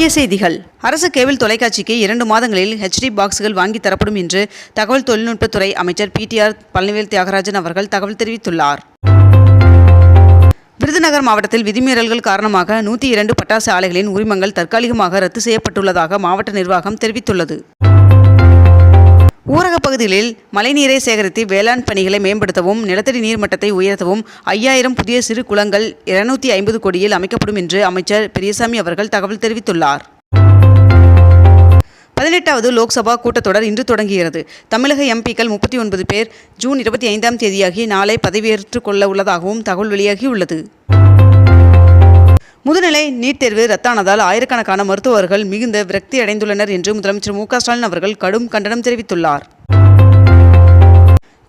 முக்கிய செய்திகள். அரசு கேபிள் தொலைக்காட்சிக்கு இரண்டு மாதங்களில் ஹெச்டி பாக்ஸ்கள் வாங்கி தரப்படும் என்று தகவல் தொழில்நுட்பத்துறை அமைச்சர் பிடிஆர் பழனிவேல் தியாகராஜன் அவர்கள் தகவல் தெரிவித்துள்ளார். விருதுநகர் மாவட்டத்தில் விதிமீறல்கள் காரணமாக நூற்றி இரண்டு பட்டாசு ஆலைகளின் உரிமங்கள் தற்காலிகமாக ரத்து செய்யப்பட்டுள்ளதாக மாவட்ட நிர்வாகம் தெரிவித்துள்ளது. ஊரகப் பகுதிகளில் மழைநீரை சேகரித்து வேளாண் பணிகளை மேம்படுத்தவும் நிலத்தடி நீர் மட்டத்தை உயர்த்தவும் ஐயாயிரம் புதிய சிறு குளங்கள் இருநூத்தி ஐம்பது கோடியில் அமைக்கப்படும் என்று அமைச்சர் பெரியசாமி அவர்கள் தகவல் தெரிவித்துள்ளார். பதினெட்டாவது லோக்சபா கூட்டத்தொடர் இன்று தொடங்குகிறது. தமிழக எம்பிக்கள் முப்பத்தி ஒன்பது பேர் ஜூன் இருபத்தி ஐந்தாம் தேதியாகி நாளை பதவியேற்றுக் கொள்ள உள்ளதாகவும் தகவல் வெளியாகியுள்ளது. முதுநிலை நீட் தேர்வு ரத்தானதால் ஆயிரக்கணக்கான மருத்துவர்கள் மிகுந்த விரக்தி அடைந்துள்ளனர் என்று முதலமைச்சர் மு ஸ்டாலின் அவர்கள் கடும் கண்டனம் தெரிவித்துள்ளார்.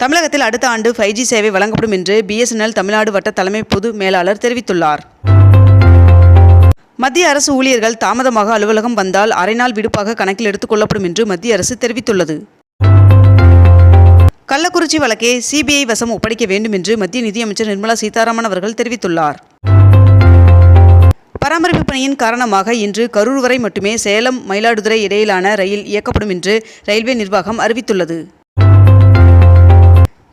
தமிழகத்தில் அடுத்த ஆண்டு ஃபைவ் ஜி சேவை வழங்கப்படும் என்று பிஎஸ்என்எல் தமிழ்நாடு வட்ட தலைமை பொது மேலாளர் தெரிவித்துள்ளார். மத்திய அரசு ஊழியர்கள் தாமதமாக அலுவலகம் வந்தால் அரை நாள் விடுப்பாக கணக்கில் எடுத்துக் கொள்ளப்படும் என்று மத்திய அரசு தெரிவித்துள்ளது. கள்ளக்குறிச்சி வழக்கை சிபிஐ வசம் ஒப்படைக்க வேண்டும் என்று மத்திய நிதியமைச்சர் நிர்மலா சீதாராமன் அவர்கள் தெரிவித்துள்ளார். பராமரிப்பு பணியின் காரணமாக இன்று கரூர் வரை மட்டுமே சேலம் மயிலாடுதுறை இடையிலான ரயில் இயக்கப்படும் என்று ரயில்வே நிர்வாகம் அறிவித்துள்ளது.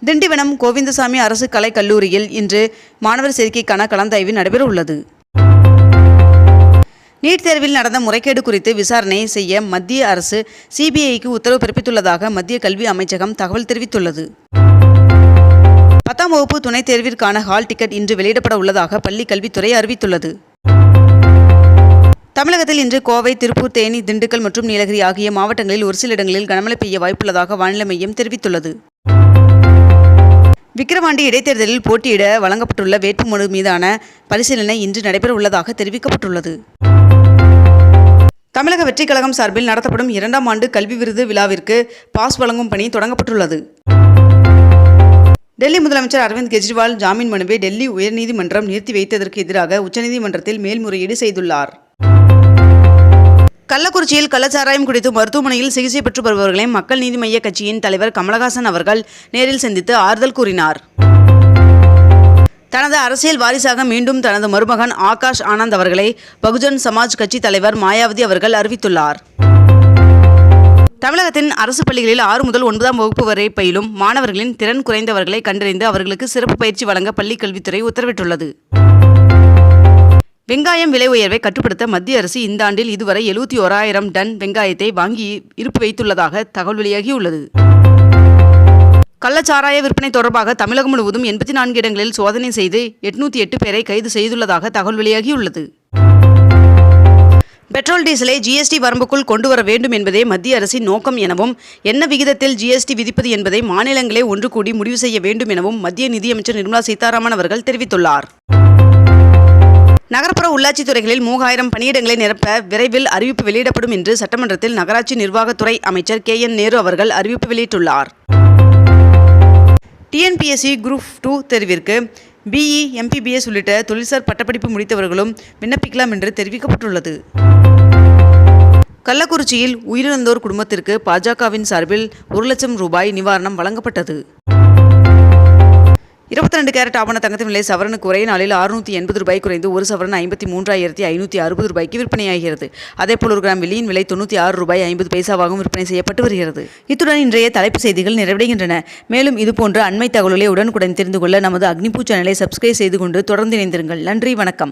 திண்டிவனம் கோவிந்தசாமி அரசு கலைக் கல்லூரியில் இன்று மாணவர் சேர்க்கைக்கான கலந்தாய்வு நடைபெற உள்ளது நீட் தேர்வில் நடந்த முறைகேடு குறித்து விசாரணை செய்ய மத்திய அரசு சிபிஐக்கு உத்தரவு பிறப்பித்துள்ளதாக மத்திய கல்வி அமைச்சகம் தகவல் தெரிவித்துள்ளது. பத்தாம் வகுப்பு துணைத் தேர்விற்கான ஹால் டிக்கெட் இன்று வெளியிடப்பட உள்ளதாக பள்ளி கல்வித்துறை அறிவித்துள்ளது. தமிழகத்தில் இன்று கோவை திருப்பூர் தேனி திண்டுக்கல் மற்றும் நீலகிரி ஆகிய மாவட்டங்களில் ஒரு சில இடங்களில் கனமழை பெய்ய வாய்ப்புள்ளதாக வானிலை மையம் தெரிவித்துள்ளது. விக்கிரவாண்டி இடைத்தேர்தலில் போட்டியிட வழங்கப்பட்டுள்ள வேட்புமனு மீதான பரிசீலனை இன்று நடைபெற உள்ளதாக தெரிவிக்கப்பட்டுள்ளது. தமிழக வெற்றிக் கழகம் சார்பில் நடத்தப்படும் இரண்டாம் ஆண்டு கல்வி விருது விழாவிற்கு பாஸ் வழங்கும் பணி தொடங்கப்பட்டுள்ளது. டெல்லி முதலமைச்சர் அரவிந்த் கெஜ்ரிவால் ஜாமீன் மனுவை டெல்லி உயர்நீதிமன்றம் நிறுத்தி வைத்ததற்கு எதிராக உச்சநீதிமன்றத்தில் மேல்முறையீடு செய்துள்ளார். கள்ளக்குறிச்சியில் கள்ளச்சாராயம் குடித்து மருத்துவமனையில் சிகிச்சை பெற்று வருபவர்களை மக்கள் நீதி மய்ய கட்சியின் தலைவர் கமலஹாசன் அவர்கள் நேரில் சந்தித்து ஆறுதல் கூறினார். தனது அரசியல் வாரிசாக மீண்டும் தனது மருமகன் ஆகாஷ் ஆனந்த் அவர்களை பகுஜன் சமாஜ் கட்சி தலைவர் மாயாவதி அவர்கள் அறிவித்துள்ளார். தமிழகத்தின் அரசு பள்ளிகளில் ஆறு முதல் ஒன்பதாம் வகுப்பு வரை பயிலும் மாணவர்களின் திறன் குறைந்தவர்களை கண்டறிந்து அவர்களுக்கு சிறப்பு பயிற்சி வழங்க பள்ளிக் கல்வித்துறை உத்தரவிட்டுள்ளது. வெங்காயம் விலை உயர்வை கட்டுப்படுத்த மத்திய அரசு இந்த ஆண்டில் இதுவரை எழுபத்தி ஓராயிரம் டன் வெங்காயத்தை வாங்கி இருப்பு வைத்துள்ளதாக தகவல் வெளியாகியுள்ளது. கள்ளச்சாராய விற்பனை தொடர்பாக தமிழகம் முழுவதும் எண்பத்தி நான்கு இடங்களில் சோதனை செய்து எட்நூத்தி எட்டு பேரை கைது செய்துள்ளதாக தகவல் வெளியாகியுள்ளது. பெட்ரோல் டீசலை ஜிஎஸ்டி வரம்புக்குள் கொண்டு வர வேண்டும் என்பதே மத்திய அரசின் நோக்கம் எனவும் என்ன விகிதத்தில் ஜிஎஸ்டி விதிப்பது என்பதை மாநிலங்களே ஒன்று கூடி முடிவு செய்ய வேண்டும் எனவும் மத்திய நிதியமைச்சர் நிர்மலா சீதாராமன் அவர்கள் தெரிவித்துள்ளார். நகர்ப்புற உள்ளாட்சித் துறைகளில் மூவாயிரம் பணியிடங்களை நிரப்ப விரைவில் அறிவிப்பு வெளியிடப்படும் என்று சட்டமன்றத்தில் நகராட்சி நிர்வாகத்துறை அமைச்சர் கே என் நேரு அவர்கள் அறிவிப்பு வெளியிட்டுள்ளார். டிஎன்பிஎஸ்சி குரூப் டூ தேர்விற்கு பிஇ எம்பிபிஎஸ் உள்ளிட்ட தொழில்சார் பட்டப்படிப்பு முடித்தவர்களும் விண்ணப்பிக்கலாம் என்று தெரிவிக்கப்பட்டுள்ளது. கள்ளக்குறிச்சியில் உயிரிழந்தோர் குடும்பத்திற்கு பாஜகவின் சார்பில் ஒரு லட்சம் ரூபாய் நிவாரணம் வழங்கப்பட்டது. இருபத்தி ரெண்டு கேரட் ஆபண தங்கத்தின் விலை சவரனுக்கு ஒரே நாளில் அறுநூற்றி எண்பது ரூபாய் குறைந்து ஒரு சவரன் ஐம்பத்தி மூன்றாயிரத்தி ஐநூற்றி அறுபது ரூபாய்க்கு விற்பனையாகிறது. அதேபோல் ஒரு கிராம் வெள்ளியின் விலை தொண்ணூற்றி ஆறு ரூபாய் ஐம்பது பைசாவாகவும் விற்பனை செய்யப்பட்டு வருகிறது. இத்துடன் இன்றைய தலைப்பு செய்திகள் நிறைவடைகின்றன. மேலும் இதுபோன்ற அண்மை தகவல்களை உடனுக்குடன் தெரிந்து கொள்ள நமது அக்னிபூ சேனலை சப்ஸ்கிரைப் செய்து கொண்டு தொடர்ந்து இணைந்திருங்கள். நன்றி வணக்கம்.